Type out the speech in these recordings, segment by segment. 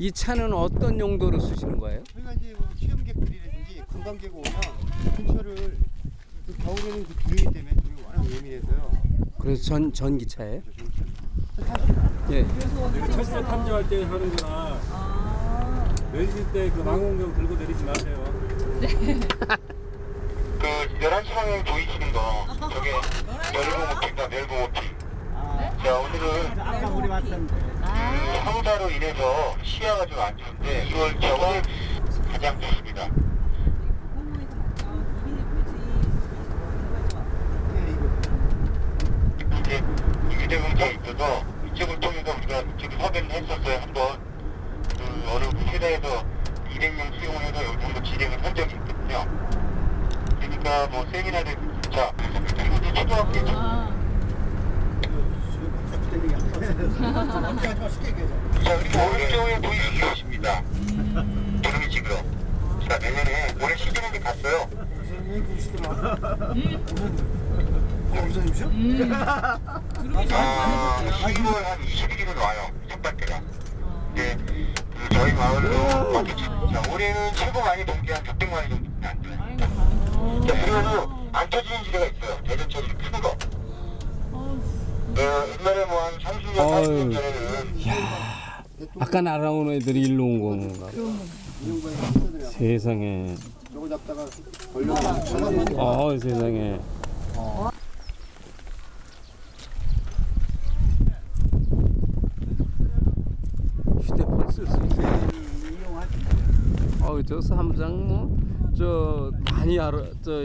이 차는 어떤 용도로 쓰시는 거예요? 저희가 이제 뭐 체험객들이라든지 관광객 오면 근처를 그 겨울에는 그 비행기 때문에 저희 워낙 예민해서요. 그래서 전 전기차예요? 예. 철도 탐정할 때 하는구나. 내리실 때 그 망원경 들고 내리지 마세요. 그 11시 방향 보이시는 거 저게 멸공호티입니다 멸공호티 자 오늘은 아까 우리 왔던데. 그 황사로 인해서 시야가 좀 안 좋은데 2월 겨울 가장 좋습니다. 이제 유대공장에 있어서 이쪽을 통해서 우리가 이쪽에 섭외를 했었어요. 한번 그 어느 회사에서 200명 수용을 해서 여기 한번 진행을 한 적이 있거든요. 그러니까 뭐 세미나를 자 그리고 이제 초등학교 자, 그리고 오른쪽에 보이시는 곳입니다. 도름이 지금. 자, 내년에 올해 시즌인데 갔어요. 아, 12월 한 21일에 와요. 첫발 때가. 네, 그 저희 마을로 자, 올해는 최고 많이 동기 한 600마리 정도 안 돼요. 자, 그리고 안 터지는 지대가 있어요. 대전처럼 큰 거. 네, 옛날에 뭐한 30년, 40년 전에는 아까 날아온 애들이 일로 온 건가? 세상에. 어 세상에. 휴대폰 쓸 수 있어요. 어 저 삼장 뭐저 많이 알아 저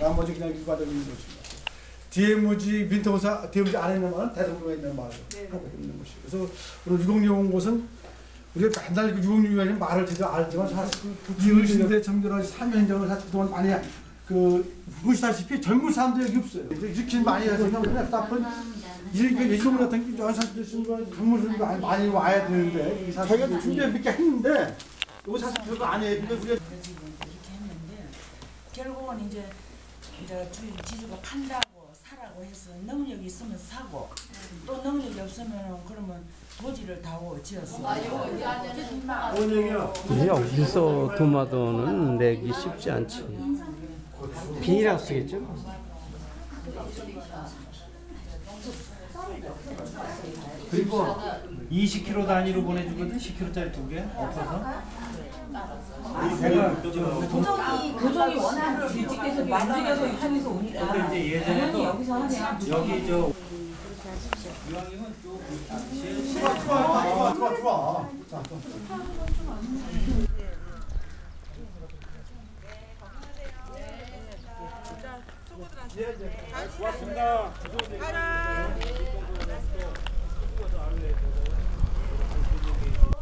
나머지 그냥 일반적인 곳입니다. DMZ 민통사 DMZ 안에 있는 마을은 대성로에 있는 마을 하고 있는 곳이에요. 그래서 오늘 유공리 온 곳은 우리가 맨날 그 유공리에 말을 제대로 알지만 사실 이을 시대 청결한 사면정을 사실 그동안 많이 그 보시다시피 젊은 사람들이 여기 없어요. 이렇게 많이 해서 그냥 그냥 답은 이렇게 예종 같은 게 드신 거 젊은 사람들 많이, 많이 와야 되는데 저희가 준비 몇개 했는데 이거 사실 별거 아니에요. 근데 우리가 이제 이제 주- 지주가 판다고 사라고 해서 능력이 있으면 사고 또 능력이 없으면 그러면 도지를 다고 지었어. 이게 여기서 도마도는 내기 쉽지 않지. 비닐하고 쓰겠죠? 그리고 20km 단위로 보내주거든. 10km짜리 두 개. 엎어서. 고정이 고정이 워낙 일찍해서 만들어서 이쪽에서 오니까 근데 이제 예전에도 여기서 하냐? 여기 저 좋아 좋아 좋아 좋아. 자, 또.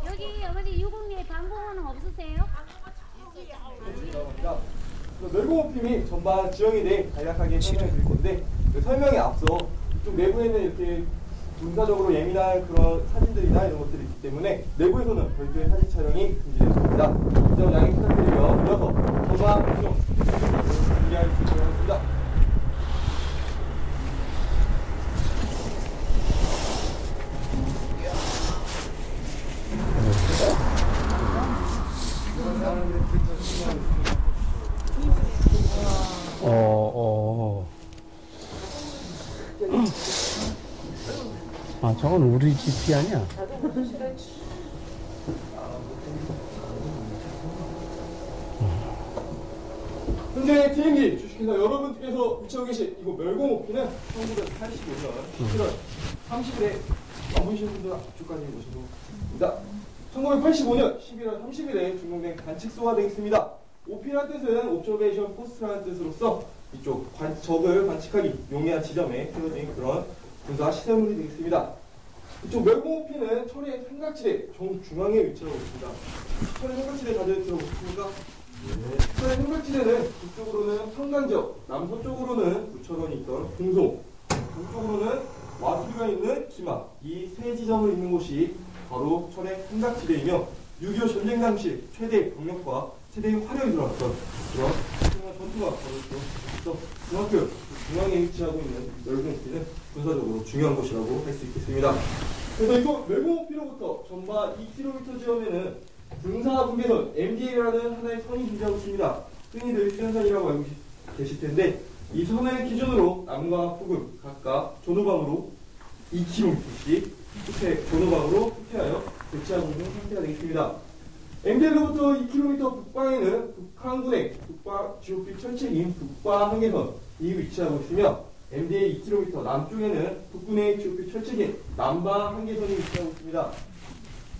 여기 어머니 유공리에 방공호는 없으세요? 멸공업팀이 전반 지형에 대해 간략하게 설명드릴 건데 그 설명에 앞서 좀 내부에는 이렇게 군사적으로 예민한 그런 사진들이나 이런 것들이 있기 때문에 내부에서는 별도의 사진 촬영이 금지되었습니다. 이점 양해 부탁드리며 이어서 전반 구경 준비할 수 있도록 하겠습니다. 어, 어. 아 집이 아니야? 현재 TMG 주식회사 여러분께서 위치하고 계신 이곳 멸공호피는 1985년 11월 30일에 와보신 분들 앞쪽까지 오셔도 됩니다. 1985년 11월 30일에 준공된 관측소가 되겠습니다. 오피란 뜻은 옵저베이션 포스트라는 뜻으로서 이쪽 관, 적을 관측하기 용이한 지점에 세워진 그런 군사 시설물이 되겠습니다. 이쪽 멸공호피는 철의 삼각지대 정 중앙에 위치하고 있습니다. 철의 삼각지대 다들 들어보셨습니까? 철의 삼각지대는 북쪽으로는 평강적, 남서쪽으로는 부천원이 있던 공송, 동쪽으로는 와수리가 있는 기마 이 세 지점을 있는 곳이 바로 철의 삼각지대이며 6.25 전쟁 당시 최대 병력과 최대의 화력이 들어왔던 그런 훌륭한 전투가 벌어졌죠. 그만큼 중앙에 위치하고 있는 멸공호피는 군사적으로 중요한 곳이라고 할 수 있겠습니다. 그래서 이거 멸공호피로부터 전방 2km 지점에는 등사 분계선 MDA라는 하나의 선이 존재하고 있습니다. 흔히들 휴전선이라고 알고 계실 텐데 이 선을 기준으로 남과 북은 각각 전후방으로 2km씩 후퇴, 전후방으로 후퇴하여 대치하고 있는 상태가 되겠습니다. MDA로부터 2km 북방에는 북한군의 북방 GOP 철책인 북방 한계선이 위치하고 있으며 MDA 2km 남쪽에는 북군의 GOP 철책인 남방 한계선이 위치하고 있습니다.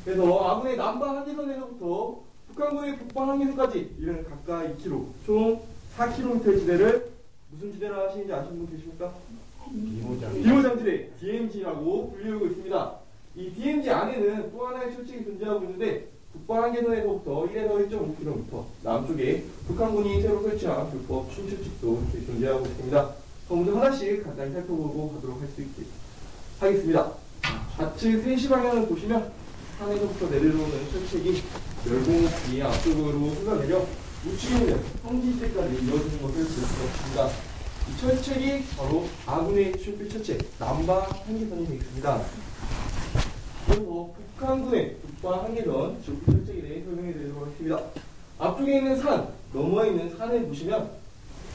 그래서 아군의 남방 한계선에서부터 북한군의 북방 한계선까지 이르는 각각 2km, 총 4km 지대를 무슨 지대라 하시는지 아시는 분 계십니까? 비모장지대 DMZ라고 불리우고 있습니다. 이 DMZ 안에는 또 하나의 철책이 존재하고 있는데 북방 한계선에서부터 1에서 1.5km 남쪽에 북한군이 새로 설치한 불법 춘철책도 존재하고 있습니다. 먼저 하나씩 간단히 살펴보고 가도록 할 수 있게 하겠습니다. 좌측 3시 방향을 보시면 산에서부터 내려오는 철책이 멸공이 앞쪽으로 흘러내려 우측에 있는 성지대까지 이어지는 것을 볼 수 있습니다. 이 철책이 바로 아군의 출필 철책 남방 한계선이 되겠습니다. 그리고 북한군의 북방 한계선 출필 철책에 대해 설명해 드리도록 하겠습니다. 앞쪽에 있는 산, 넘어에 있는 산을 보시면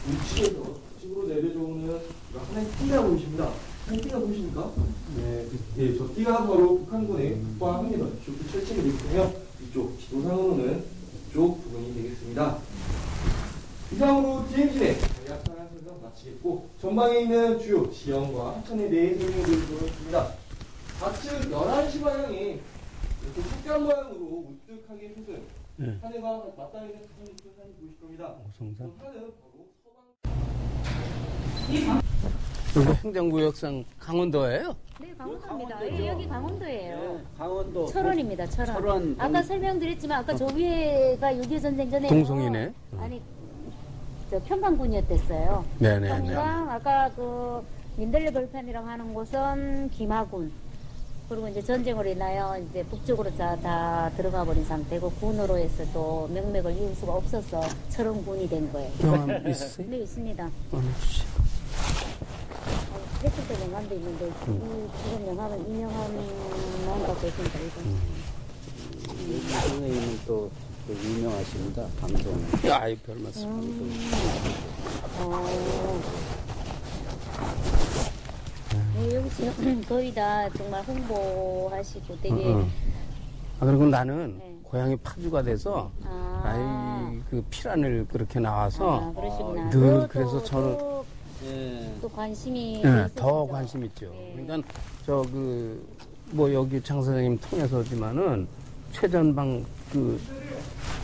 우측에서 우측으로 내려오는 하나의 띠가 보이십니다. 한 띠가 보이십니까? 네, 예, 저 띠가 바로 북한군의 북방 한계선 출필 철책이 되겠으며 이쪽 지도상으로는 이쪽 부분이 되겠습니다. 이상으로 DM진의 약간한 설명 마치겠고 전방에 있는 주요 지형과 하천에 대해 설명드리도록 하겠습니다. 좌측 11시 방향에 이렇게 색깔 모양으로 우뚝하게 솟은 네. 하늘과 맞닿아 있는 높은 산이 보이실 겁니다. 오성산. 그 산은 바로 서방 여기 행정구역상 강원도예요? 네, 강원도입니다. 예, 여기 강원도예요. 강원도 철원입니다, 철원. 철원 아까 설명드렸지만 아까 저 위에가 6.25 전쟁 전에 동성이네. 아니 저 평강군이었댔어요. 네네네. 평강 아까 그 민들레 벌판이라고 하는 곳은 김하군. 그리고 이제 전쟁으로 인하여 이제 북쪽으로 다, 다 들어가 버린 상태고 군으로 해서 또 명맥을 이을 수가 없어서 철원군이 된 거예요. 경험 있으세요? 네, 있습니다. 때 명함도 있는데 이 지금 명함은 이명함만 갖고 있습니다. 이거. 선생님은 또, 또 유명하십니다. 방송. 아이 별 말씀. 어. 네, 여기 지금 거의 다 정말 홍보하시고 되게 응, 응. 아 그리고 나는 네. 고향이 파주가 돼서 아, 아이 그 피란을 그렇게 나와서 아, 그러시구나. 늘 또, 그래서 또, 저는- 또, 예. 또 관심이 예? 더 관심 있죠. 네. 그러니까 저 그 뭐 여기 장 선생님 통해서지만은 최전방 그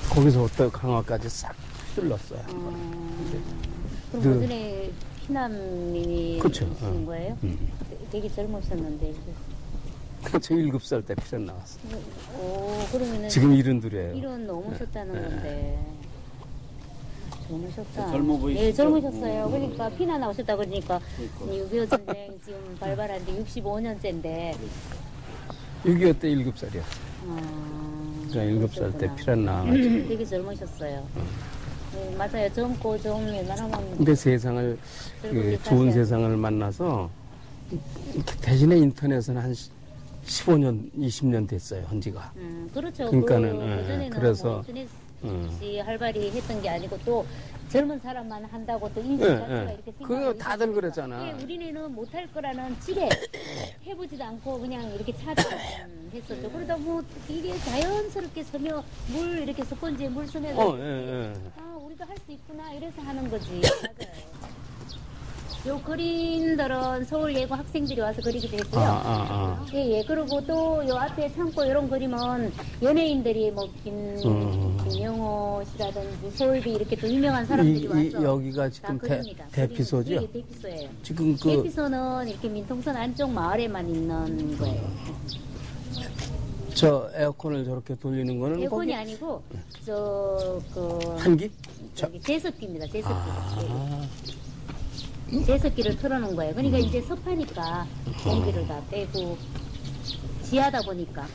거기서부터 강화까지 싹 휘둘렀어요. 어, 그럼 그- 그전에 피난민이 있는 어. 거예요? 음. 되게 젊으셨는데. 저 일곱 살 때 피란 나왔어. 오, 그러면은 지금 이른 둘이에요. 일은 넘으셨다는 네. 건데. 젊으셨다. 젊어 보이시죠? 네, 젊으셨어요. 그러니까 피난 나오셨다 그러니까 6.25 전쟁 지금 발발한 지 65년째인데. 6.25 때 일곱 살이었어. 아, 그러니까 일곱 살때 그러셨구나. 피란 나와가지고. 되게 젊으셨어요. 네, 맞아요. 젊고 좀 웬만하면 근데 세상을 그 좋은 세상을 만나서 대신에 인터넷은 한 15년, 20년 됐어요, 헌지가. 음, 그렇죠. 그러니까는, 그, 예, 그래서 뭐 음. 활발히 했던 게 아니고 또 젊은 사람만 한다고 또 인식 예, 자체가 예. 이렇게 생각하고 다들. 그랬잖아. 예, 우리네는 못할 거라는 찌레 해보지도 않고 그냥 이렇게 찾아 했었죠. 그러다 뭐 이게 자연스럽게 스며 물 이렇게 스펀지에 물 스며서 어, 예, 예. 아 우리도 할 수 있구나 이래서 하는 거지. 요 그림들은 서울 예고 학생들이 와서 그리기도 했고요. 아, 아, 아. 예, 예. 그리고 또 요 앞에 창고 이런 그림은 연예인들이 뭐 김, 음. 김영호 씨라든지 서울비 이렇게 또 유명한 이, 사람들이 이, 와서 여기가 다 지금 대. 대피소죠? 예, 대피소예요. 지금 그 대피소는 이렇게 민통선 안쪽 마을에만 있는 거예요. 저 에어컨을 저렇게 돌리는 거는 에어컨이 거기 아니고 저 그 한기? 저, 저기 제습기입니다. 제습기. 아, 예. 제습기를 틀어놓은 거예요. 그러니까 이제 습하니까 공기를 다 빼고 지하다 보니까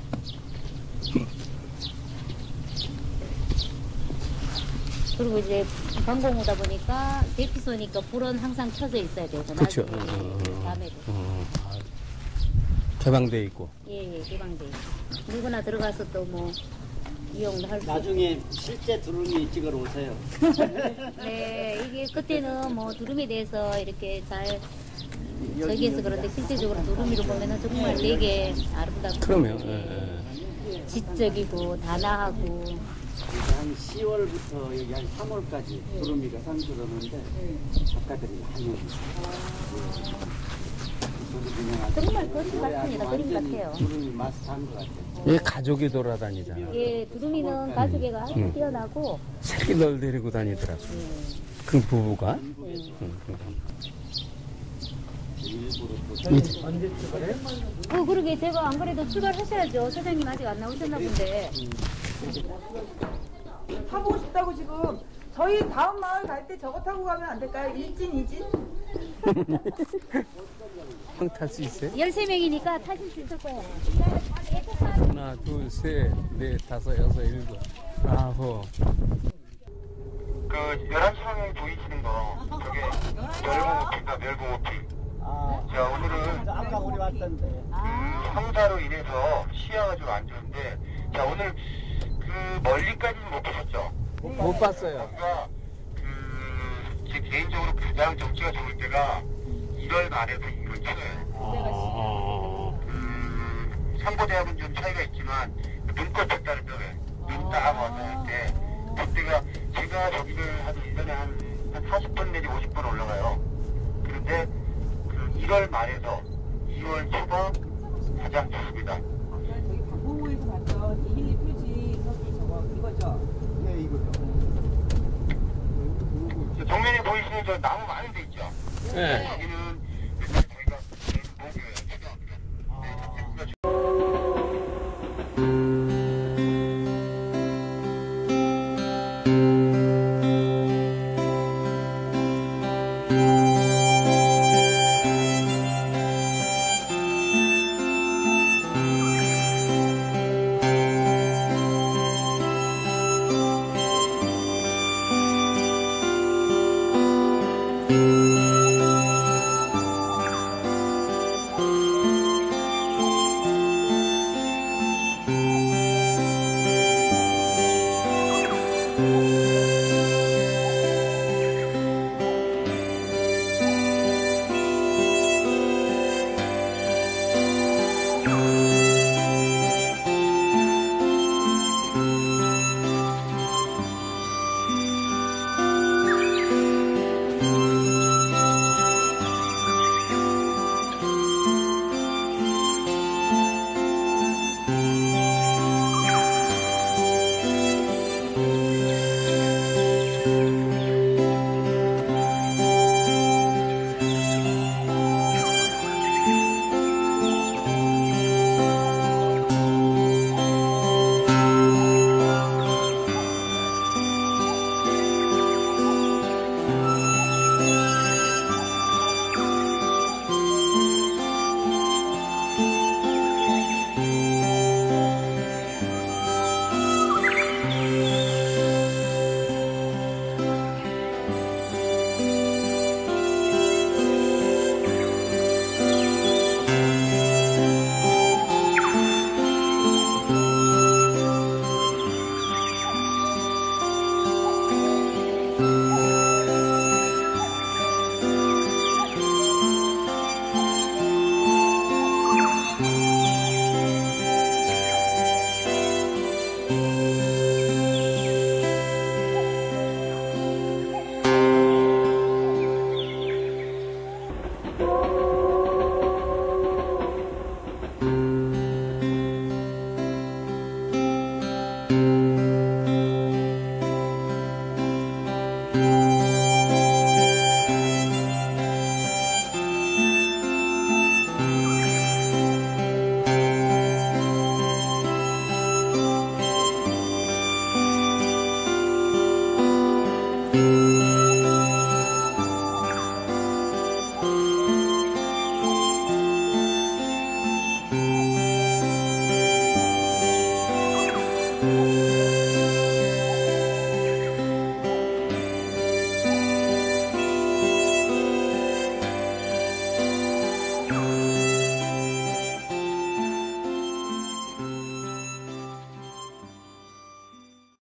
그리고 이제 방공호다 보니까 대피 소니까 불은 항상 켜져 있어야 그쵸. 나중에 어, 어, 어. 밤에도 어, 개방돼 있고. 예 예 개방돼 있고. 누구나 들어가서 또 뭐 이용도 할 수 나중에 실제 두루미 찍으러 오세요. 네, 이게 그때는 뭐 두루미에 대해서 이렇게 잘 저기에서 그런데 실제적으로 두루미로 보면은 정말 되게 아름답고 그러면 예, 예. 지적이고 단아하고. 한 10월부터 여기 한 3월까지 두루미가 상주하는데 작가들이 많이 정말 그림 같습니다. 그림 같아요. 두루미 마스터한 것 같아요. 이 가족이 돌아다니잖아. 예, 두루미는 가족애가 아주 음. 뛰어나고 새끼들 데리고 다니더라고. 그 부부가. 응, 어, 그러게 제가 안 그래도 출발하셔야죠. 사장님 아직 안 나오셨나 본데. 타보고 싶다고 지금 저희 다음 마을 갈 때 저거 타고 가면 안 될까요? 일진 이진? 탈 수 있어요? 13명이니까 타실 수 있을 거예요. 하나, 둘, 셋, 넷, 다섯, 여섯, 일곱, 아홉. 그 11시 방향에 보이시는 거 저게 멸공호피입니다 멸공호피 자 오늘은 아까 우리 왔던데. 그 황사로 인해서 시야가 좀 안 좋은데 자 오늘 그 멀리까지는 못 보셨죠? 못 봤어요. 거기가 그 제 개인적으로 가장 정치가 좋을 때가 1월 말에서 2월 초에 그 상고대학은 좀 차이가 있지만 눈꽃 색깔을 때 눈딱 와서 할때 그때가 제가 저기를 한 1년에 한, 한 40번 내지 50번 올라가요. 그런데 그 1월 말에서 2월 초가 가장 좋습니다. 저기 방공호에서 봤던 이길리 표지 저기 저거 이거죠? 네, 이거죠. 저 정면에 보이시는 저 나무 많은 데 있죠? 네.